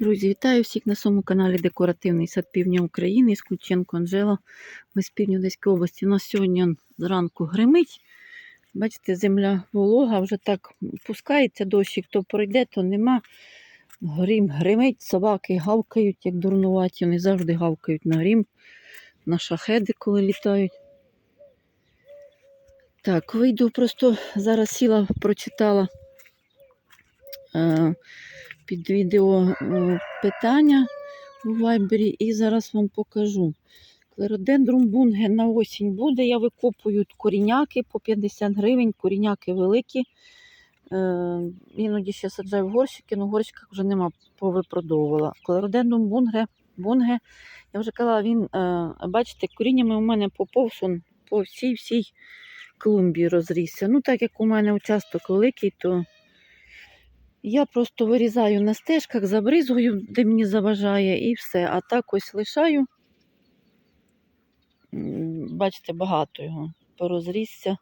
Друзі, вітаю всіх на своєму каналі Декоративний сад Півдня України з Ключенко Анжела. Ми з півдня області. У нас сьогодні зранку гримить. Бачите, земля волога, вже так пускається дощик, то пройде, то нема. Грім гримить, собаки гавкають, як дурнуваті. Вони завжди гавкають на грім, на шахеди, коли літають. Так, вийду, просто зараз сіла, прочитала. Е, під відео е, питання у вайбері і зараз вам покажу. Клеродендрум бунге на осінь буде. Я викопую коріняки по 50 гривень, коріняки великі. Е, іноді ще саджаю в горщики, але в горщиках вже нема, повипродовувала. Клеродендрум бунге, бунге, я вже казала, він, е, бачите, коріннями у мене поповз он по всій всій клумбі розрісся. Ну, так як у мене участок великий, то я просто вирізаю на стежках, забризгую, де мені заважає, і все. А так ось лишаю. Бачите, багато його порозрісся,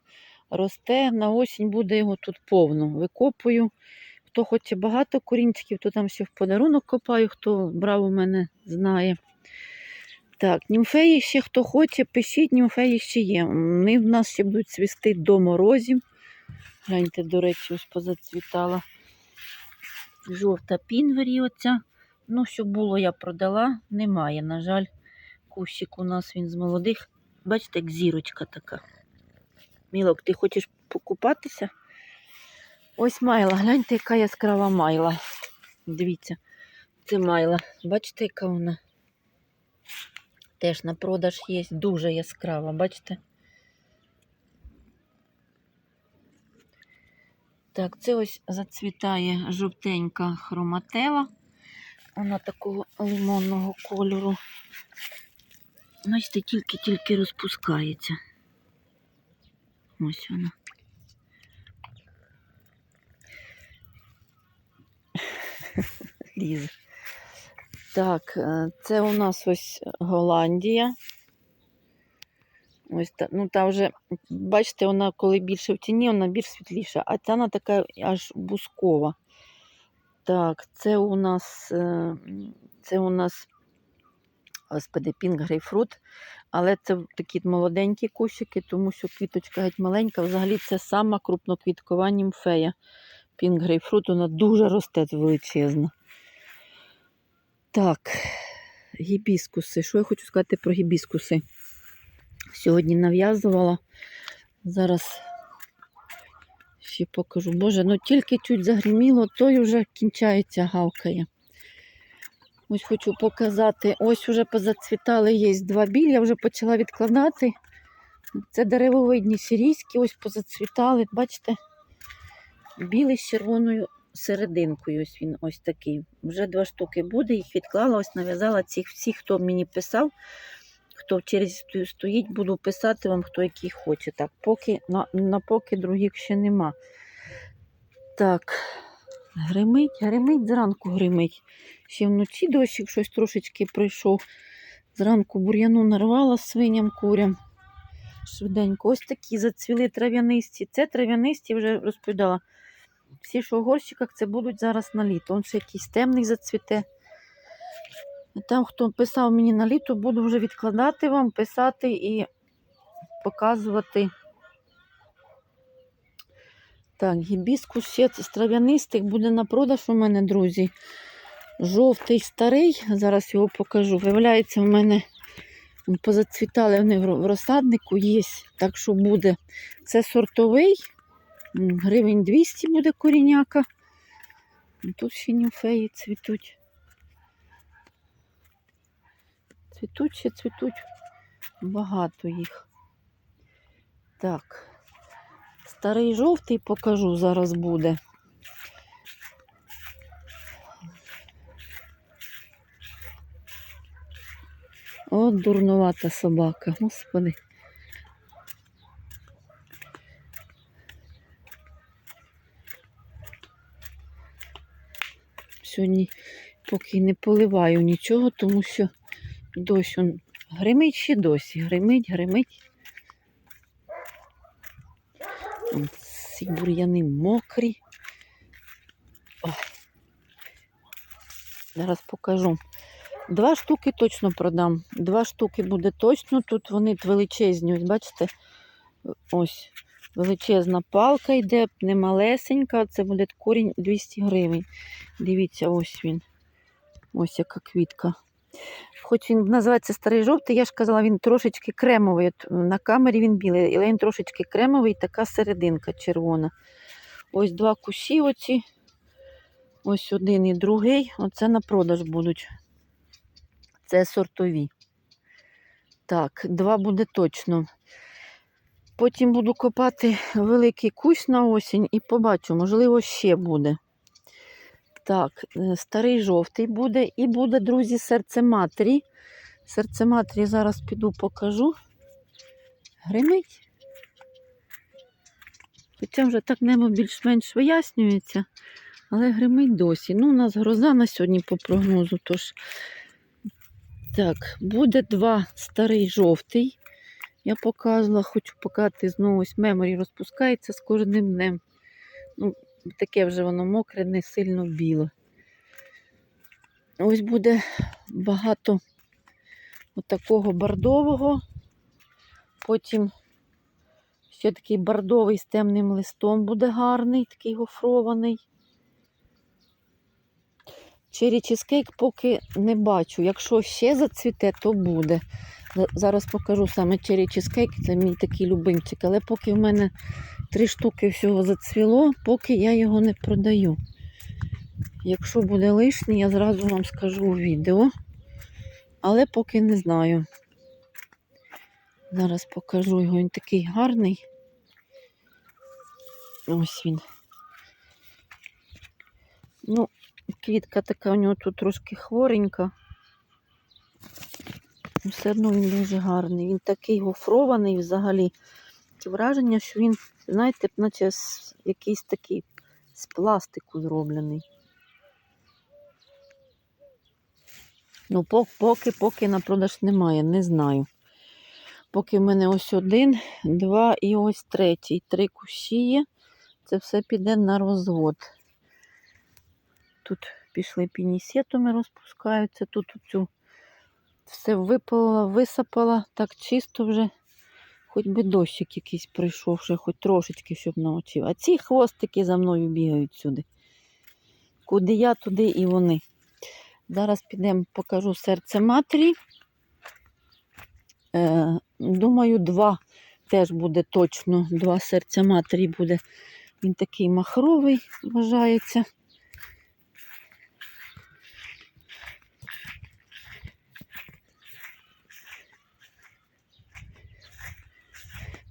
росте. На осінь буде його тут повно. Викопую. Хто хоче багато корінчиків, то там ще в подарунок копаю, хто брав у мене, знає. Так, німфеї ще хто хоче, пишіть, німфеї ще є. Вони в нас ще будуть цвісти до морозів. Гляньте, до речі, ось позацвітала жовта пінвері оця. Ну, що було, я продала. Немає, на жаль, кущик у нас він з молодих. Бачите, як зірочка така. Мілок, ти хочеш покупатися? Ось майла. Гляньте, яка яскрава майла. Дивіться, це майла. Бачите, яка вона? Теж на продаж є. Дуже яскрава, бачите? Так, це ось зацвітає жовтенька хроматела. Вона такого лимонного кольору. Бачите, тільки-тільки розпускається. Ось вона. Лізе. Так, е, це у нас ось Голландія. Ось та, ну та вже, бачите, вона коли більше в тіні, вона більш світліша, а ця вона така аж бускова. Так, це у нас, е, це у нас, господи, пінк грейпфрут, але це такі молоденькі кущики, тому що квіточка геть маленька. Взагалі це сама крупноквіткова німфея. Пінк грейпфрут, вона дуже росте величезна. Так, гібіскуси. Що я хочу сказати про гібіскуси? Сьогодні нав'язувала. Зараз ще покажу. Боже, ну тільки чуть загриміло, той вже кінчається, гавкає. Ось хочу показати. Ось вже позацвітали, є два біль, я вже почала відкладати. Це деревовидні сирійські, ось позацвітали, бачите, білий з червоною серединкою. Ось він ось такий. Вже два штуки буде, їх відклала, ось нав'язала цих всіх, хто мені писав. Хто в черзі стоїть, буду писати вам, хто який хоче. Так, поки на, на поки других ще нема. Так, гримить, гримить, зранку гримить. Ще вночі дощик щось трошечки прийшов. Зранку бур'яну нарвала свиням курям. Швиденько. Ось такі зацвіли трав'янисті. Це трав'янисті вже розповідала. Всі, що в горщиках, це будуть зараз на літо. Он ще якийсь темний зацвіте. Там, хто писав мені на літо, буду вже відкладати вам, писати і показувати. Так, гібіскус ще з трав'янистих буде на продаж у мене, друзі. Жовтий старий, зараз його покажу. Виявляється, в мене позацвітали вони в розсаднику є, так що буде. Це сортовий, гривень 200 буде коріняка. Тут ще німфеї цвітуть. Цвітуть ще цвітуть багато їх. Так. Старий жовтий покажу зараз буде. От дурнувата собака, господи. Сьогодні поки не поливаю нічого, тому що дощ он гримить ще досі. Гримить, гримить. Ці бур'яни мокрі. Ой. Зараз покажу. Два штуки точно продам. Два штуки буде точно. Тут вони величезні. Ось бачите? Ось величезна палка йде, не малесенька. Це буде корінь 200 гривень. Дивіться, ось він. Ось яка квітка. Хоч він називається старий жовтий, я ж казала, він трошечки кремовий. На камері він білий, але він трошечки кремовий, така серединка червона. Ось два кущі оці. Ось один і другий. Оце на продаж будуть. Це сортові. Так, два буде точно. Потім буду копати великий кущ на осінь і побачу, можливо, ще буде. Так, е, старий жовтий буде. І буде, друзі, серце матері. Серце матері зараз піду покажу. Гримить. Хоча вже так небо більш-менш вияснюється, але гримить досі. Ну, у нас гроза на сьогодні по прогнозу, тож. Так, буде два старий жовтий. Я показувала, хочу показати знову ось меморі розпускається з кожним днем. Ну, таке вже воно мокре, не сильно біле. Ось буде багато такого бордового. Потім ще такий бордовий з темним листом буде гарний, такий гофрований. Чері чизкейк поки не бачу. Якщо ще зацвіте, то буде. Зараз покажу саме чері чизкейк, це мій такий любимчик. Але поки в мене три штуки всього зацвіло, поки я його не продаю. Якщо буде лишній, я зразу вам скажу у відео. Але поки не знаю. Зараз покажу його, він такий гарний. Ось він. Ну, квітка така у нього тут трошки хворенька. Все одно він дуже гарний. Він такий гофрований взагалі. Враження, що він, знаєте, наче якийсь такий з пластику зроблений. Ну, поки, поки на продаж немає, не знаю. Поки в мене ось один, два і ось третій. Три кущі є. Це все піде на розвод. Тут пішли пінісетуми розпускаються. Тут цю все випалила, висипала. Так чисто вже. Хоч би дощик якийсь прийшов, ще хоч трошечки, щоб научив. А ці хвостики за мною бігають сюди. Куди я, туди і вони. Зараз підемо, покажу серце матері. Е, думаю, два теж буде точно. Два серця матері буде. Він такий махровий вважається.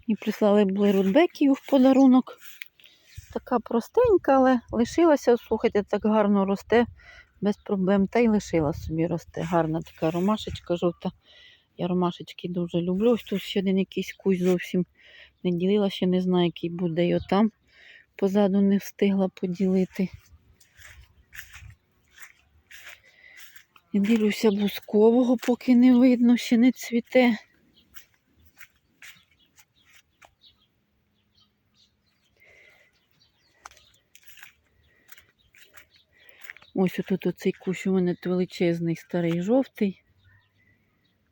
І прислали були в подарунок. Така простенька, але лишилася, слухайте, так гарно росте, без проблем. Та й лишила собі росте. Гарна така ромашечка жовта. Я ромашечки дуже люблю. Ось тут ще один якийсь кусь зовсім не ділила, ще не знаю, який буде. І отам позаду не встигла поділити. І дивлюся бускового, поки не видно, ще не цвіте. Ось отут оцей кущ у мене величезний старий жовтий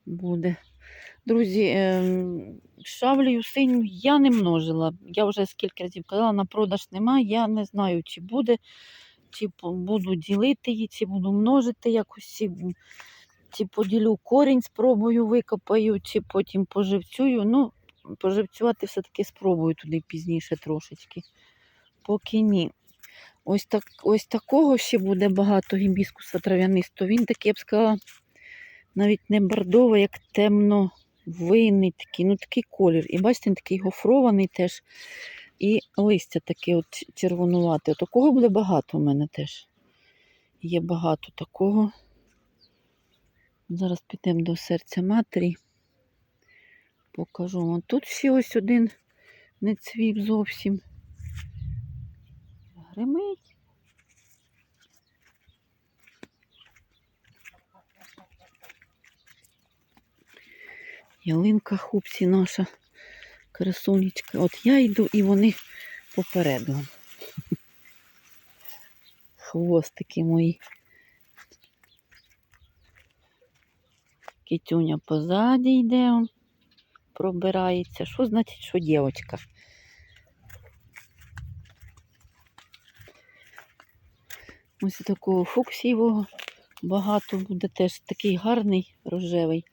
буде. Друзі, ем, шавлею синю я не множила. Я вже скільки разів казала, на продаж немає. Я не знаю, чи буде, чи буду ділити її, чи буду множити якось, чи, чи поділю корінь, спробую викопаю, чи потім поживцюю. Ну, поживцювати все-таки спробую туди пізніше трошечки. Поки ні. Ось, так, ось такого ще буде багато гібіскуса трав'янистого. Він такий, я б сказала, навіть не бордовий, як темно-винний такий, ну такий колір. І бачите, він такий гофрований теж. І листя таке от червонувате. От Такого буде багато у мене теж. Є багато такого. Зараз підемо до серця матері. Покажу вам. Тут ще ось один не цвів зовсім. Гримить. Ялинка хупсі наша красунечка. От я йду і вони попереду. Хвостики мої. Кітюня позаді йде, пробирається. Що значить, що дівчинка? Ось такого фуксівого багато буде теж такий гарний рожевий.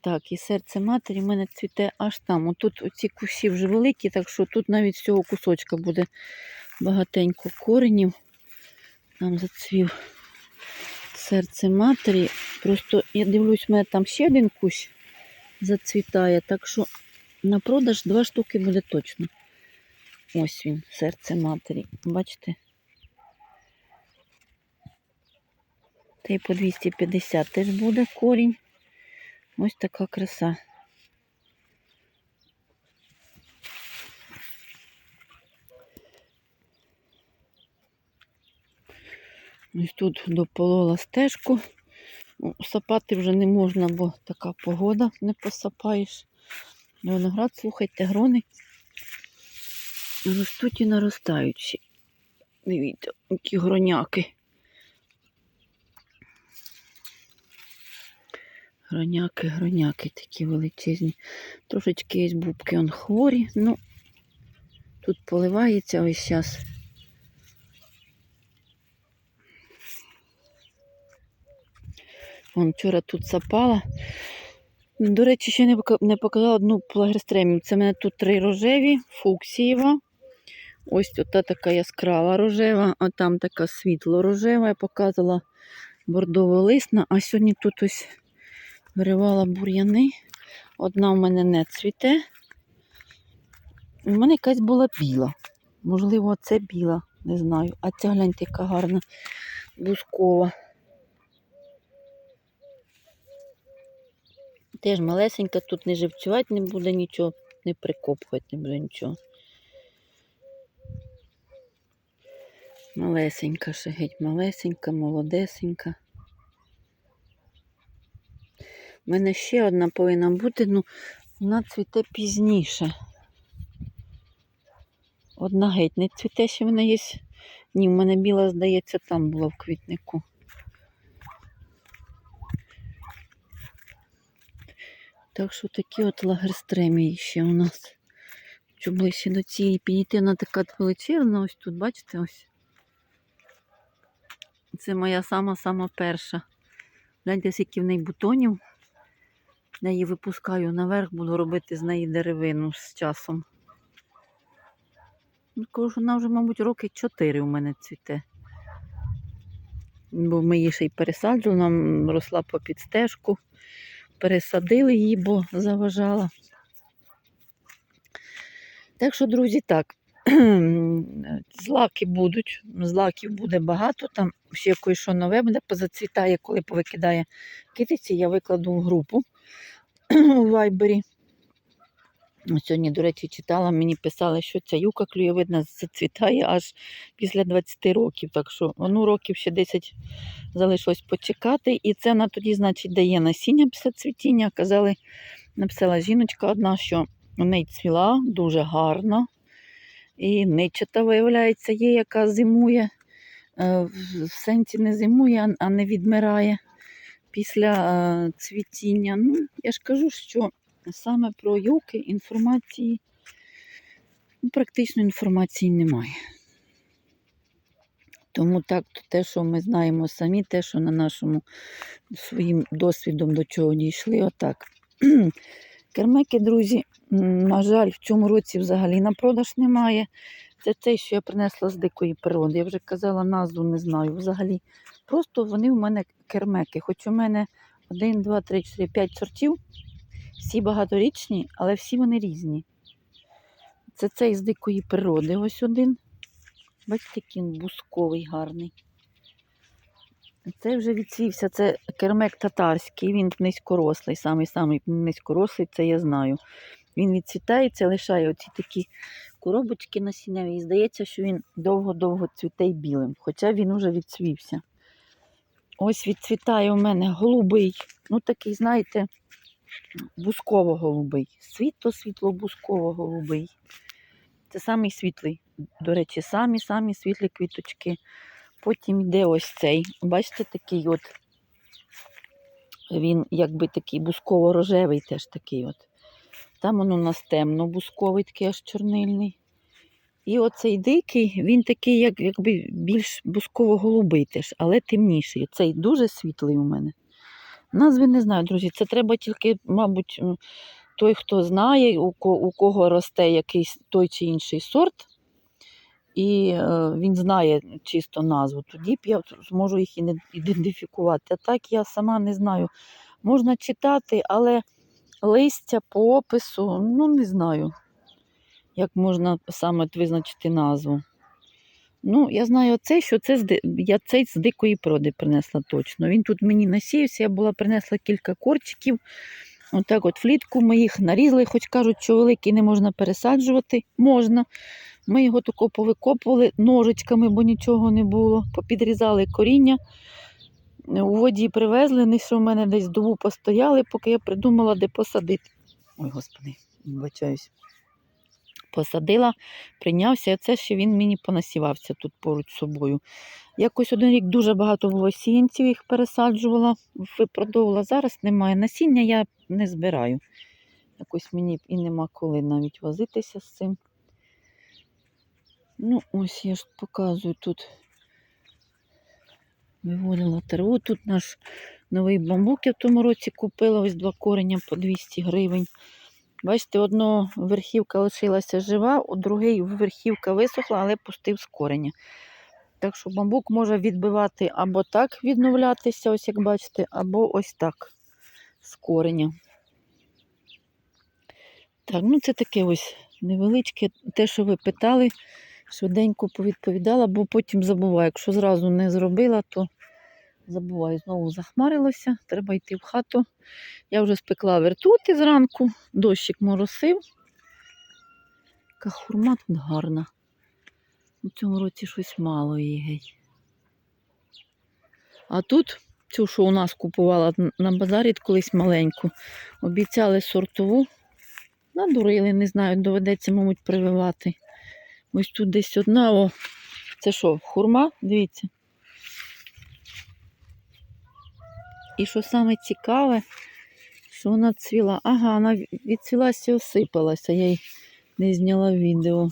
Так, і серце матері в мене цвіте аж там. Отут оці кущі вже великі, так що тут навіть з цього кусочка буде багатенько коренів. Там зацвів серце матері. Просто я дивлюсь, у мене там ще один кущ зацвітає, так що на продаж два штуки буде точно. Ось він, серце матері. Бачите? Та й по 250 теж буде корінь. Ось така краса. Ось тут дополола стежку. Ну, Сапати вже не можна, бо така погода, не посапаєш. Виноград, слухайте, грони. Ростуть і наростаючі. Дивіться, які гроняки. Гроняки, гроняки такі величезні. Трошечки є бубки, он хворі. Ну, тут поливається ось час. Вон вчора тут сапала. До речі, ще не показала одну плагерстремію. Це в мене тут три рожеві, фуксієва. Ось тут така яскрава рожева, а там така світло-рожева. Я показувала бордово-лисна, а сьогодні тут ось виривала бур'яни. Одна в мене не цвіте. У мене якась була біла. Можливо, це біла, не знаю. А ця гляньте, яка гарна бускова. Теж малесенька, тут не живцювати не буде нічого, не прикопувати не буде нічого. Малесенька ще геть, малесенька, молодесенька. У мене ще одна повинна бути, ну вона цвіте пізніше. Одна геть не цвіте, ще вона є. Ні, в мене біла, здається, там була в квітнику. Так що такі от лагерстремії ще у нас. Щоб ближче до цієї підійти, вона така величезна, ось тут, бачите, ось. Це моя сама-сама перша. Гляньте, скільки в неї бутонів. Я її випускаю наверх, буду робити з неї деревину з часом. Кажу, що вона вже, мабуть, роки 4 у мене цвіте. Бо ми її ще й пересаджували, нам росла по підстежку. Пересадили її, бо заважала. Так що, друзі, так. Злаки будуть, злаків буде багато, там ще кое-що нове буде, позацвітає, коли повикидає китиці, я викладу в групу у вайбері. Сьогодні, до речі, читала, мені писали, що ця юка клюєвидна зацвітає аж після 20 років. Так що ну, років ще 10 залишилось почекати. І це вона тоді, значить, дає насіння після цвітіння. Казали, написала жіночка одна, що у неї цвіла дуже гарно. І ничата, виявляється, є, яка зимує. Е, В в сенсі не зимує, а не відмирає після е, цвітіння. Ну, я ж кажу, що саме про юки інформації, ну, практично інформації немає. Тому так, те, що ми знаємо самі, те, що на нашому своїм досвідом до чого дійшли, отак. Кермеки, друзі, на жаль, в цьому році взагалі на продаж немає. Це те, що я принесла з дикої природи. Я вже казала назву, не знаю. Взагалі, просто вони в мене кермеки. Хоч у мене 1, 2, 3, 4, 5 сортів, всі багаторічні, але всі вони різні. Це цей з дикої природи. Ось один. Бачите, він бусковий гарний. Це вже відсвівся, це кермек татарський, він низькорослий, самий самий низькорослий, це я знаю. Він відцвітається, лишає оці такі коробочки насінняві, і здається, що він довго-довго цвіте білим, хоча він уже відцвівся. Ось відцвітає у мене голубий, ну такий, знаєте, бусково-голубий. Світло-світло-бусково-голубий. Це самий світлий. До речі, самі-самі світлі квіточки. Потім йде ось цей. Бачите, такий от Він якби такий бусково-рожевий теж такий. от. Там воно у нас темно-бусковий, такий аж чорнильний. І оцей дикий, він такий, як, якби більш бусково-голубий теж, але темніший. Цей дуже світлий у мене. Назви не знаю, друзі. Це треба тільки, мабуть, той, хто знає, у, кого росте якийсь той чи інший сорт, і е, він знає чисто назву, тоді б я зможу їх іде- ідентифікувати. А так я сама не знаю. Можна читати, але листя по опису, ну не знаю, як можна саме визначити назву. Ну, я знаю оцей, що це з, я цей з дикої проди принесла точно. Він тут мені насіявся, я була принесла кілька корчиків. Отак от влітку ми їх нарізали, хоч кажуть, що великий не можна пересаджувати. Можна. Ми його тако повикопували ножичками, бо нічого не було. Попідрізали коріння. У воді привезли, не що в мене десь добу постояли, поки я придумала, де посадити. Ой, господи, вибачаюсь. Посадила, прийнявся, а це ще він мені понасівався тут поруч з собою. Якось один рік дуже багато було сіянців, їх пересаджувала, випродовувала. Зараз немає насіння, я не збираю. Якось мені і нема коли навіть возитися з цим. Ну, ось я ж показую тут. Виводила траву. Тут наш новий бамбук я в тому році купила. Ось два кореня по 200 гривень. Бачите, одного верхівка лишилася жива, у другий верхівка висохла, але пустив з кореня. Так що бамбук може відбивати або так відновлятися, ось як бачите, або ось так з кореня. Так, ну це таке ось невеличке, те, що ви питали, швиденько повідповідала, бо потім забуваю. Якщо зразу не зробила, то забуваю. Знову захмарилося, треба йти в хату. Я вже спекла вертути зранку, дощик моросив. Яка хурма тут гарна. У цьому році щось мало її. А тут цю, що у нас купувала на базарі колись маленьку, обіцяли сортову. Надурили, не знаю, доведеться, мабуть, прививати. Ось тут десь одна, о, це що, хурма? Дивіться. І що саме цікаве, що вона цвіла. Ага, вона відцвілася і осипалася. Я їй не зняла відео.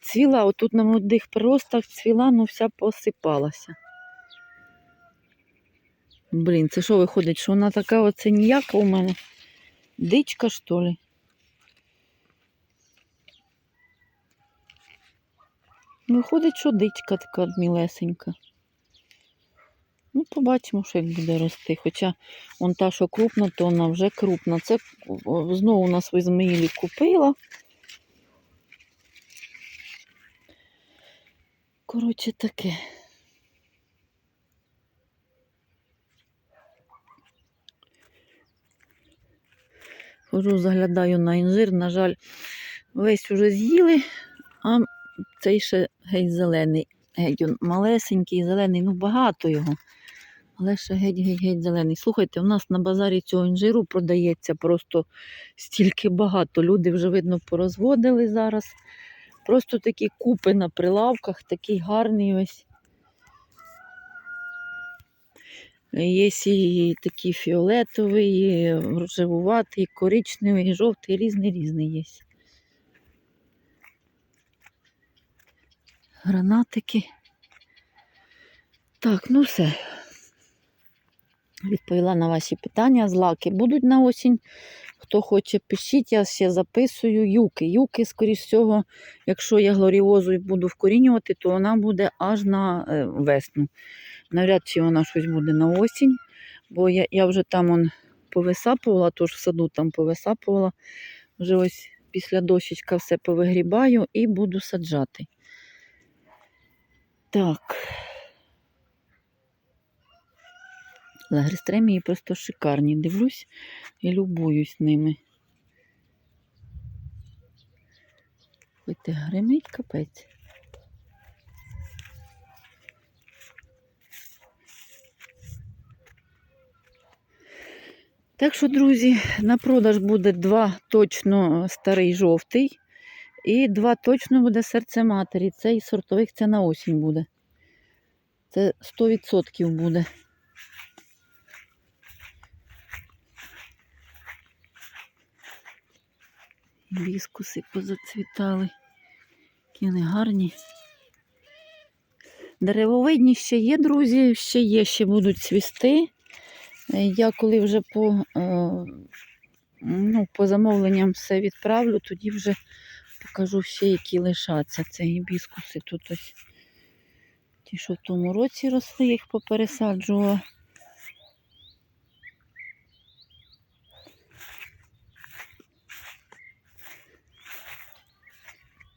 Цвіла, отут на молодих приростах цвіла, ну вся посипалася. Блін, це що виходить, що вона така оце ніяка у мене? Дичка, що ли? Виходить, що дичка така мілесенька. Ну, побачимо, що як буде рости. Хоча он та, що крупна, то вона вже крупна. Це знову у нас в Ізмаїлі купила. Коротше, таке. Хожу, заглядаю на інжир. На жаль, весь уже з'їли, а цей ще геть зелений. Геть він малесенький, зелений, ну багато його. Але ще геть-геть-геть зелений. Слухайте, у нас на базарі цього інжиру продається просто стільки багато. Люди вже, видно, порозводили зараз. Просто такі купи на прилавках, такий гарний ось. Є і такий фіолетовий, рожевуватий, коричневий, жовтий, різний різний є. Гранатики. Так, ну все. Відповіла на ваші питання. Злаки будуть на осінь. Хто хоче, пишіть, я ще записую юки. Юки, скоріш всього, якщо я глоріозу буду вкорінювати, то вона буде аж на е, весну. Навряд чи вона щось буде на осінь, бо я, я вже там он повисапувала, тож в саду там повисапувала. Вже ось після дощечка все повигрібаю і буду саджати. Так. Лагристремії просто шикарні. Дивлюсь і любуюсь ними. Ти гримить капець. Так що, друзі, на продаж буде два точно старий жовтий і два точно буде серце матері. Цей сортових це на осінь буде. Це 100% буде. Гібіскуси позацвітали. Які вони гарні. Деревовидні ще є, друзі, ще є, ще будуть цвісти. Е, Я коли вже по, е, ну, по замовленням все відправлю, тоді вже покажу ще, які лишаться. Це гібіскуси тут ось. Ті, що в тому році росли, їх попересаджувала.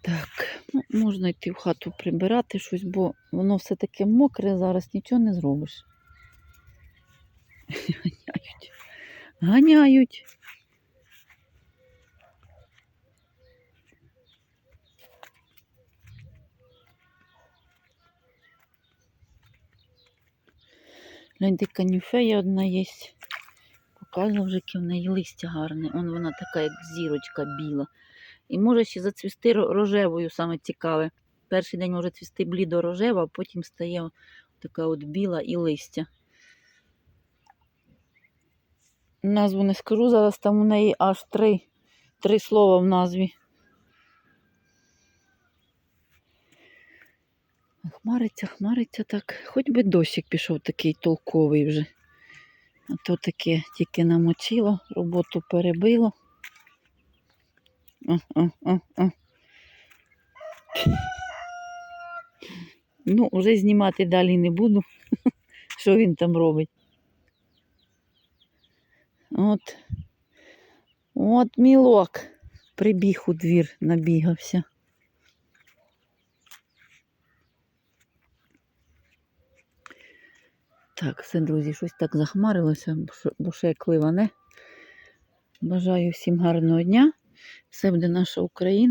Так, ну, можна йти в хату прибирати щось, бо воно все таке мокре, зараз нічого не зробиш. Ганяють. Ганяють. Гляньте, канюфея одна є. Показував вже, яке в неї листя гарне. Он вона така, як зірочка біла. І може ще зацвісти рожевою, саме цікаве. Перший день може цвісти блідо рожева, а потім стає така от біла і листя. Назву не скажу, зараз там у неї аж три, три слова в назві. Хмариться, хмариться так. Хоч би дощик пішов такий толковий вже. А то таке тільки намочило, роботу перебило. Ну, вже знімати далі не буду, що він там робить. От. От мілок. Прибіг у двір, набігався. Так, все, друзі, щось так захмарилося, бо ще- бо ще як ливане. Бажаю всім гарного дня. Все буде наша Україна.